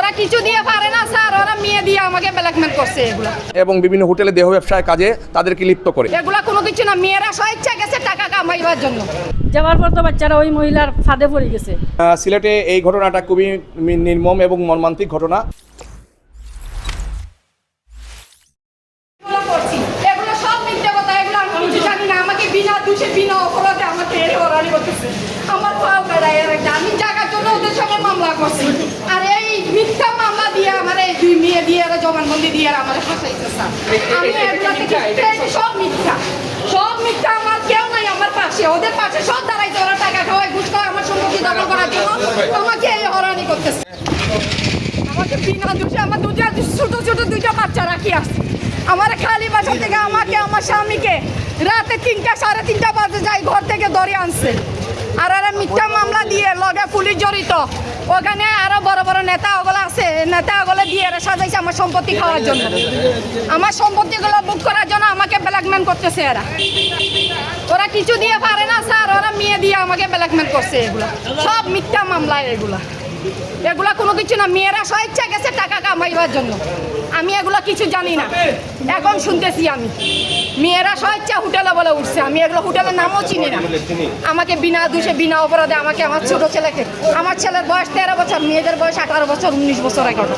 ওরা কিছু দিয়ে পারে না স্যার। ওরা মেয়ে দিয়ে আমাকে ব্ল্যাকমেল করছে এগুলা। এবং বিভিন্ন হোটেলে দেহ ব্যবসায় কাজে তাদেরকে লিপ্ত করে। এগুলা কোনো কিছু না মেয়েরা স্বেচ্ছা গেছে টাকা কামাইবার জন্য। যাওয়ার পর তো বাচ্চারা ওই মহিলার ফাঁদে পড়ে গেছে। সিলেটে এই ঘটনাটা খুবই নির্মম এবং মর্মান্তিক ঘটনা। এগুলো করছি। এগুলো সব মিথ্যে কথা এগুলো আমি কিছু জানি না। আমাকে বিনা দোষে বিনা অপরাধে আমাকে এর হরানি করতেছে। আমার পাও আমি জায়গার জন্য ওদের সঙ্গে মামলা করছি। আর এই মিথ্যা মামলা দিয়ে আমার এই দুই মেয়ে দিয়ে জবানবন্দি দিয়ে আমার ফাঁসাইছে স্যার। আমি এগুলো থেকে সব মিথ্যা। সব মিথ্যা আমার কেউ নাই আমার পাশে। ওদের পাশে সব দাঁড়াইছে ওরা টাকা খাওয়ায় ঘুষ খাওয়ায় আমার সম্পত্তি দখল করার জন্য। আমাকে এই হরানি করতেছে। আমাকে বিনা দোষে আমার দুটা ছোট ছোট দুইটা বাচ্চা রাখি আসছে আমার খালি বাসা থেকে আমাকে আমার স্বামীকে রাতে তিনটা সাড়ে তিনটা বাজে যাই ঘর থেকে ধরে আনছে। আর আর মিথ্যা মামলা দিয়ে লগে পুলিশ জড়িত। ওখানে আরও বড় বড় নেতা ওগুলো আছে, নেতা ওগুলো দিয়ে এরা সাজাইছে আমার সম্পত্তি খাওয়ার জন্য। আমার সম্পত্তিগুলো বুক করার জন্য আমাকে ব্ল্যাকমেল করতেছে এরা। ওরা কিছু দিয়ে পারে না স্যার, ওরা মেয়ে দিয়ে আমাকে ব্ল্যাকমেল করছে এগুলা। সব মিথ্যা মামলা এগুলা। এগুলা কোনো কিছু না, মেয়েরা স্বেচ্ছা গেছে টাকা কামাইবার জন্য। আমি এগুলা কিছু জানি না। এখন শুনতেছি আমি। মেয়েরা স্বেচ্ছা হোটেলে বলে উঠছে। আমি এগুলো হোটেলের নামও চিনি না। আমাকে বিনা দোষে, বিনা অপরাধে আমাকে আমার ছোট ছেলেকে, আমার ছেলের বয়স তেরো বছর, মেয়েদের বয়স আঠারো বছর, উনিশ বছর, এগারো।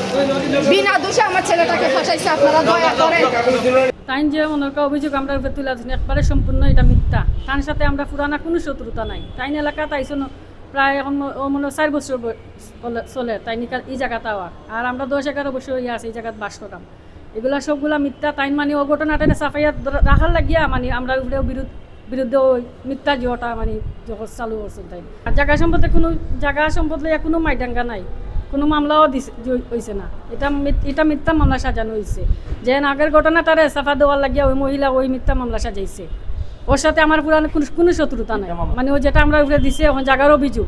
বিনা দোষে আমার ছেলেটাকে ফাঁসাইছে, আপনারা দয়া করে। তাই যে করা, অভিযোগ আমরা তুলে একবারে সম্পূর্ণ এটা মিথ্যা। তার সাথে আমরা পুরানা কোনো শত্রুতা নাই। তাই এলাকা তাইছো প্রায় এখন ও মনে চার বছর চলে- তাই নিকা এই জায়গাটা আর আমরা দশ এগারো বছর ইয়ে আছে, এই জায়গাত বাস করাম এগুলা সবগুলা মিথ্যা, তাই মানে ও ঘটনাটা সাফাইয়া রাখার লাগিয়া মানে আমরা উপরে বিরুদ্ধ, বিরুদ্ধে ওই মিথ্যা জিওটা মানে যখন চালু করছে তাই। আর জায়গা সম্পদে কোনো, জায়গা সম্পদ কোনো মাইডাঙ্গা নাই। কোনো মামলাও দিছে জ- না। এটা এটা মিথ্যা মামলা সাজানো হয়েছে যে আগের ঘটনা তারে সাফা দেওয়ার লাগিয়া ওই মহিলা ওই মিথ্যা মামলা সাজাইছে। ওর সাথে আমার পুরানো কোনো কোনো শত্রুতা নাই। মানে ও যেটা আমরা উপরে দিছে এখন জাগার অভিযোগ।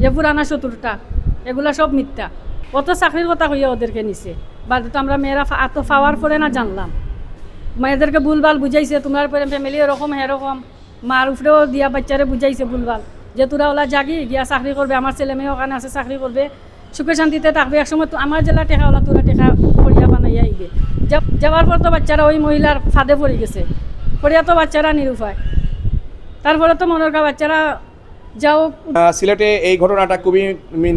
যে পুরানা শত্রুতা এগুলা সব মিথ্যা। অত চাকরির কথা হইয়া ওদেরকে নিছে। বাদ তো আমরা মেয়েরা এত পাওয়ার পরে না জানলাম। মেয়েদেরকে ভুলভাল বুঝাইছে তোমার পরে ফ্যামিলি এরকম এরকম মার উপরেও দিয়া বাচ্চারে বুঝাইছে ভুলভাল। যে তোরা ওলা জাগি গিয়া চাকরি করবে আমার ছেলে মেয়ে ওখানে আছে চাকরি করবে। সুখে শান্তিতে থাকবে। একসময় আমার জেলা টেকা ওলা তোরা টেকা করিয়া বানাইয়া আইবে। যাওয়ার পর তো বাচ্চারা ওই মহিলার ফাঁদে পড়ে গেছে। তো বাচ্চারা নিরুপায়। তারপরে তো মনের বাচ্চারা যাও। সিলেটে এই ঘটনাটা খুবই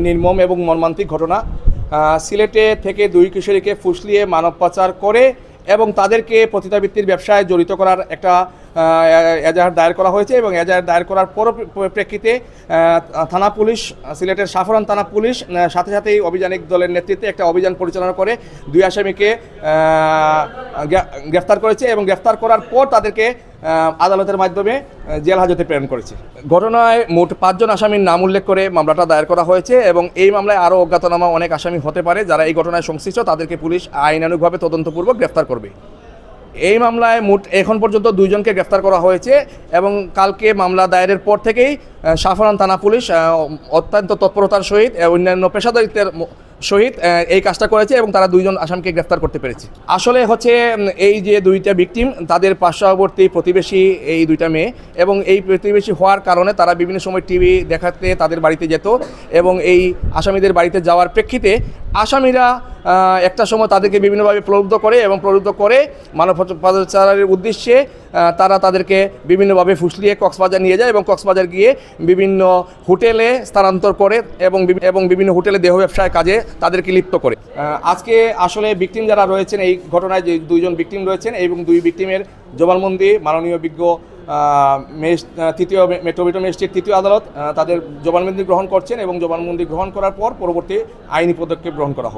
নির্মম এবং মর্মান্তিক ঘটনা। সিলেটে থেকে দুই কিশোরীকে ফুসলিয়ে মানব পাচার করে এবং তাদেরকে পতিতাবৃত্তির ব্যবসায় জড়িত করার একটা এজাহার দায়ের করা হয়েছে এবং এজাহার দায়ের করার পর প্রেক্ষিতে থানা পুলিশ, সিলেটের সাফরান থানা পুলিশ সাথে সাথেই অভিযানিক দলের নেতৃত্বে একটা অভিযান পরিচালনা করে দুই আসামিকে গ্রেফতার করেছে এবং গ্রেফতার করার পর তাদেরকে আদালতের মাধ্যমে জেল হাজতে প্রেরণ করেছে। ঘটনায় মোট পাঁচজন আসামির নাম উল্লেখ করে মামলাটা দায়ের করা হয়েছে এবং এই মামলায় আরও অজ্ঞাতনামা অনেক আসামি হতে পারে যারা এই ঘটনায় সংশ্লিষ্ট, তাদেরকে পুলিশ আইনানুগভাবে তদন্তপূর্বক গ্রেফতার করবে। এই মামলায় মোট এখন পর্যন্ত দুইজনকে গ্রেফতার করা হয়েছে এবং কালকে মামলা দায়েরের পর থেকেই সাফরান থানা পুলিশ অত্যন্ত তৎপরতার সহিত অন্যান্য পেশাদারিত্বের সহিত এই কাজটা করেছে এবং তারা দুইজন আসামকে গ্রেফতার করতে পেরেছে। আসলে হচ্ছে এই যে দুইটা ভিকটিম তাদের পার্শ্ববর্তী প্রতিবেশী এই দুইটা মেয়ে এবং এই প্রতিবেশী হওয়ার কারণে তারা বিভিন্ন সময় টিভি দেখাতে তাদের বাড়িতে যেত এবং এই আসামিদের বাড়িতে যাওয়ার প্রেক্ষিতে আসামিরা একটা সময় তাদেরকে বিভিন্নভাবে প্রলুব্ধ করে এবং প্রলুব্ধ করে মানব পাচারের উদ্দেশ্যে তারা তাদেরকে বিভিন্নভাবে ফুসলিয়ে কক্সবাজার নিয়ে যায় এবং কক্সবাজার গিয়ে বিভিন্ন হোটেলে স্থানান্তর করে এবং এবং বিভিন্ন হোটেলে দেহ ব্যবসায় কাজে তাদেরকে লিপ্ত করে। আজকে আসলে ভিকটিম যারা রয়েছেন, এই ঘটনায় যে দুইজন ভিকটিম রয়েছেন এবং দুই ভিকটিমের জবানবন্দি, মাননীয় বিজ্ঞ মেস- তৃতীয় মেট্রোপিটন ম্যাজিস্ট্রেট তৃতীয় আদালত তাদের জবানবন্দি গ্রহণ করছেন এবং জবানবন্দি গ্রহণ করার পর পরবর্তী আইনি পদক্ষেপ গ্রহণ করা হবে